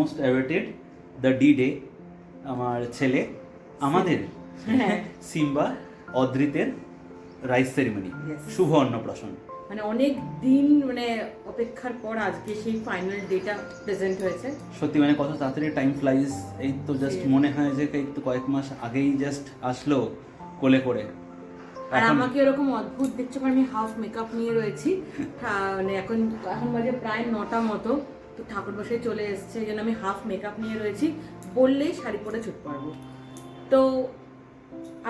Most awaited the D day আমার ছেলে আমাদের হ্যাঁ। সিম্বা অদ্রিতের রাইস সেরিমনি শুভ অন্নপ্রাশন। মানে অনেক দিন মানে অপেক্ষার পর আজকে সেই ফাইনাল ডেটা প্রেজেন্ট হয়েছে। সত্যি মানে কত তাড়াতাড়ি টাইম ফ্লাইজ এই তো জাস্ট মনে হয় যে এই তো কয়েক মাস আগেই জাস্ট আসলো কোলে করে। আর আমাকে এরকম অদ্ভুত দেখছ আমি হাফ মেকআপ নিয়ে রয়েছি। হ্যাঁ, মানে এখন এখন বাজে প্রায় নটা মতো। তো ঠাকুর বসে চলে এসছে এই জন্য আমি হাফ মেকআপ নিয়ে রয়েছি। বললেই শাড়ি পরে ছুট পারব তো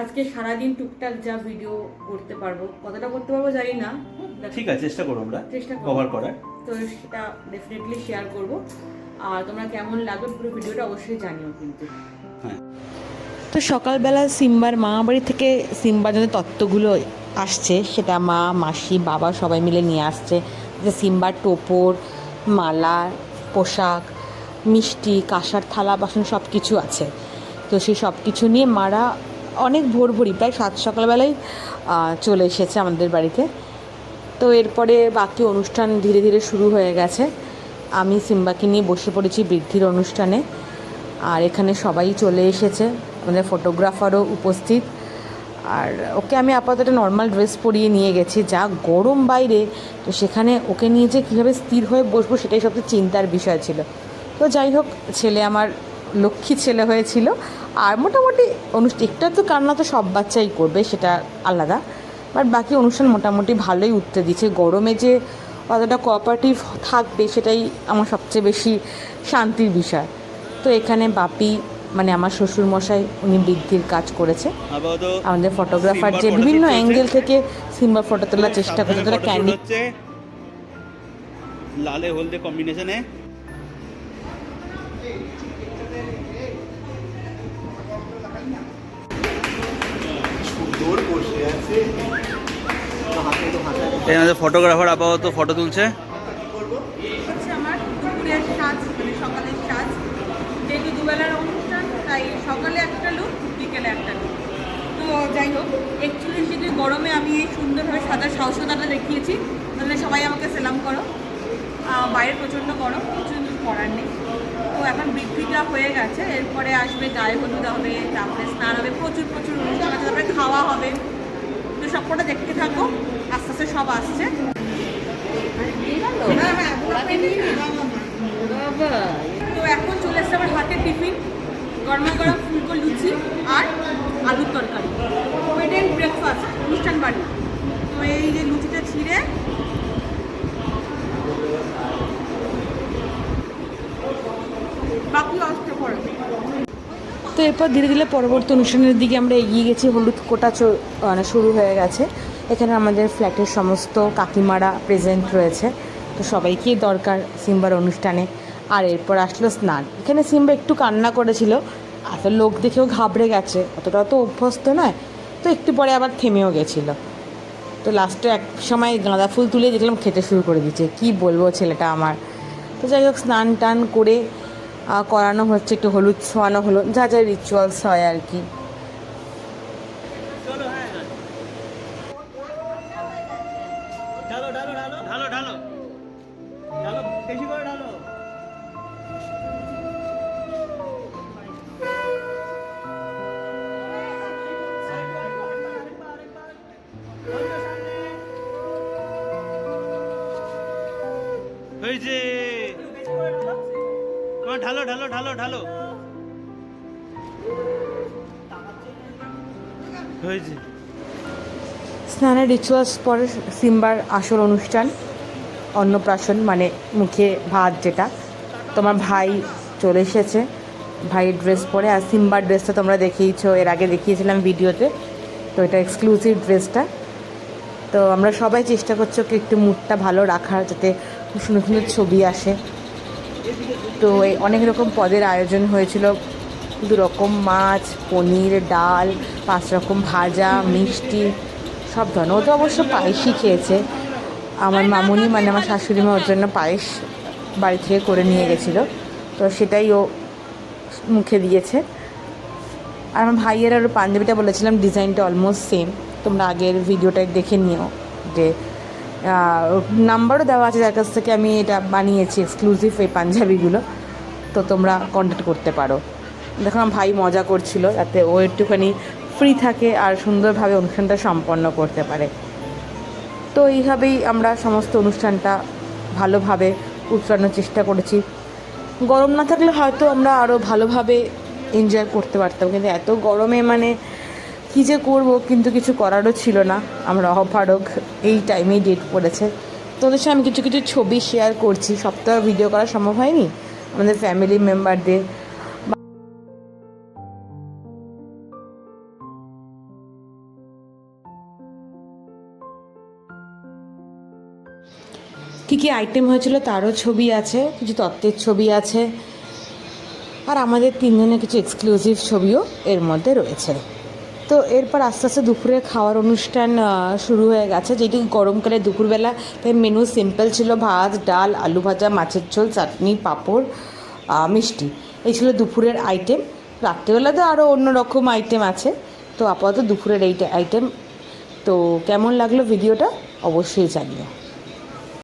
আজকে সারাদিন টুকটাক যা ভিডিও করতে পারব কতটা করতে পারব জানি না। ঠিক আছে চেষ্টা করব আমরা চেষ্টা কভার করার। তো সেটা ডেফিনেটলি শেয়ার করব। আর তোমরা কেমন লাগবে পুরো ভিডিওটা অবশ্যই জানিও কিন্তু। হ্যাঁ। তো সকালবেলা সিম্বার মা বাড়ি থেকে সিম্বার জন্য তত্ত্বগুলো আসছে সেটা মা মাসি বাবা সবাই মিলে নিয়ে আসছে। যে সিম্বার টোপর মালা, পোশাক, মিষ্টি, কাঁসার থালা, বাসন সব কিছু আছে। তো সেই সব কিছু নিয়ে মারা অনেক ভোর ভোরই প্রায় সাত সকালবেলায় চলে এসেছে আমাদের বাড়িতে। তো এরপরে বাকি অনুষ্ঠান ধীরে ধীরে শুরু হয়ে গেছে। আমি সিম্বাকে নিয়ে বসে পড়েছি বৃদ্ধির অনুষ্ঠানে। আর এখানে সবাই চলে এসেছে। আমাদের ফটোগ্রাফারও উপস্থিত। আর ওকে আমি আপাতত নর্মাল ড্রেস পরিয়ে নিয়ে গেছি, যা গরম বাইরে, তো সেখানে ওকে নিয়ে যে কীভাবে স্থির হয়ে বসবো সেটাই সবচেয়ে চিন্তার বিষয় ছিল। তো যাই হোক, ছেলে আমার লক্ষ্মী ছেলে হয়েছিল। আর মোটামুটি অনুষ্ঠান একটা তো কান্না তো সব বাচ্চাই করবে, সেটা আলাদা। বাট বাকি অনুষ্ঠান মোটামুটি ভালোই উঠতে দিচ্ছে। গরমে যে কতটা কোঅপারেটিভ থাকবে, সেটাই আমার সবচেয়ে বেশি শান্তির বিষয়। তো এখানে বাপি মানে আমার শ্বশুর মশাই উনি বৃদ্ধির কাজ করেছে। আমাদের ফটোগ্রাফার যে বিভিন্ন অ্যাঙ্গেল থেকে সিম্বার ফটো তোলার চেষ্টা করছে তারা ক্যান্ডি হচ্ছে লালে হলদে কম্বিনেশনে আমাদের ফটোগ্রাফার আপাতত ফটো তুলছে। আমার দুপুরের সাজ মানে সকালের সাজ। যেহেতু দুবেলার তাই সকালে একটা লুক বিকেলে একটা লুক তো যাই হোক একচুয়ালি যদি গরমে আমি এই সুন্দরভাবে সাদা সাহসতাটা দেখিয়েছি। তাহলে সবাই আমাকে সেলাম করো। বাইরে প্রচণ্ড গরম কিছু করার নেই। তো এখন বৃদ্ধিটা হয়ে গেছে এরপরে আসবে গায়ে হলুদ হবে তারপরে স্নান হবে প্রচুর প্রচুর অনুষ্ঠান আছে তারপরে খাওয়া হবে। তো সবকটা দেখতে থাকো আস্তে আস্তে সব আসছে। হ্যাঁ, হ্যাঁ। তো এখন চলে এসছে আমার হাতে টিফিন। গরমা গরম ফুলকো লুচি আর আলুর তরকারি। ওয়েড ব্রেকফাস্ট অনুষ্ঠান বাড়ি। তো এই যে লুচিটা ছিঁড়ে বাকি আসতে পড়ে। তো এরপর ধীরে ধীরে পরবর্তী অনুষ্ঠানের দিকে আমরা এগিয়ে গেছি, হলুদ কোটা মানে শুরু হয়ে গেছে। এখানে আমাদের ফ্ল্যাটের সমস্ত কাকিমারা প্রেজেন্ট রয়েছে। তো সবাইকেই দরকার সিম্বার অনুষ্ঠানে আর এরপর আসলো স্নান। এখানে সিম্বা একটু কান্না করেছিল। এত লোক দেখেও ঘাবড়ে গেছে। অতটা তো অভ্যস্ত নয়। তো একটু পরে আবার থেমেও গেছিল। তো লাস্টে এক সময় গাঁদা ফুল তুলে দেখলাম খেতে শুরু করে দিচ্ছে কি বলব ছেলেটা আমার। তো যাই হোক, স্নান টান করে করানো হচ্ছে, একটু হলুদ ছোঁয়ানো হলো। যা যা রিচুয়ালস হয় আর কি। ঢালো ঢালো। ঢালো ঢালো। ঢালো, বেশি করে ঢালো। ঢালো ঢালো ঢালো ঢালো। স্নানের রিচুয়ালস পরে সিম্বার আসল অনুষ্ঠান, অন্নপ্রাশন মানে মুখে ভাত যেটা। তোমার ভাই চলে এসেছে। ভাইয়ের ড্রেস পরে, আর সিম্বার ড্রেসটা তোমরা দেখিয়েছো, এর আগে দেখিয়েছিলাম ভিডিওতে। তো এটা এক্সক্লুসিভ ড্রেসটা তো আমরা সবাই চেষ্টা করছি ওকে একটু মুডটা ভালো রাখার, যাতে খুব সুন্দর সুন্দর ছবি আসে। তো এই অনেক রকম পদের আয়োজন হয়েছিল। দু রকম মাছ, পনির, ডাল, পাঁচ রকম ভাজা, মিষ্টি, সব ধরনের। ও তো অবশ্য পায়েসই খেয়েছে। আমার মামুনি মানে আমার শাশুড়ি মা, ওর জন্য পায়েস বাড়ি থেকে করে নিয়ে গেছিল। তো সেটাই ও মুখে দিয়েছে। আর আমার ভাইয়ের আর পাঞ্জাবিটা বলেছিলাম, ডিজাইনটা অলমোস্ট সেম তোমরা আগের ভিডিওটাই দেখে নিও যে নাম্বারও দেওয়া আছে যার কাছ থেকে আমি এটা বানিয়েছি এক্সক্লুসিভ এই পাঞ্জাবিগুলো। তো তোমরা কন্ট্যাক্ট করতে পারো। দেখলাম ভাই মজা করছিল যাতে ও একটুখানি ফ্রি থাকে আর সুন্দরভাবে অনুষ্ঠানটা সম্পন্ন করতে পারে। তো এইভাবেই আমরা সমস্ত অনুষ্ঠানটা ভালোভাবে উৎপাদনের চেষ্টা করেছি। গরম না থাকলে হয়তো আমরা আরও ভালোভাবে এনজয় করতে পারতাম। কিন্তু এত গরমে মানে কী যে করব, কিন্তু কিছু করারও ছিল না। আমরা অপারক এই টাইমেই ডেট পড়েছে। তোদের সঙ্গে আমি কিছু কিছু ছবি শেয়ার করছি। আর ভিডিও করা সম্ভব হয়নি। আমাদের ফ্যামিলি মেম্বারদের কী কী আইটেম হয়েছিল তারও ছবি আছে, কিছু তত্ত্বের ছবি আছে, আর আমাদের তিনজনের কিছু এক্সক্লুসিভ ছবিও এর মধ্যে রয়েছে। তো এরপর আস্তে আস্তে দুপুরে খাওয়ার অনুষ্ঠান শুরু হয়ে গেছে। যেটি গরমকালে দুপুরবেলা তাই মেনু সিম্পল ছিল, ভাত, ডাল, আলু ভাজা, মাছের ঝোল, চাটনি, পাঁপড় মিষ্টি। এই ছিল দুপুরের আইটেম রাত্রেবেলা তো আরও অন্য রকম আইটেম আছে। তো আপাতত দুপুরের এইটা আইটেম তো কেমন লাগল ভিডিওটা অবশ্যই জানিও।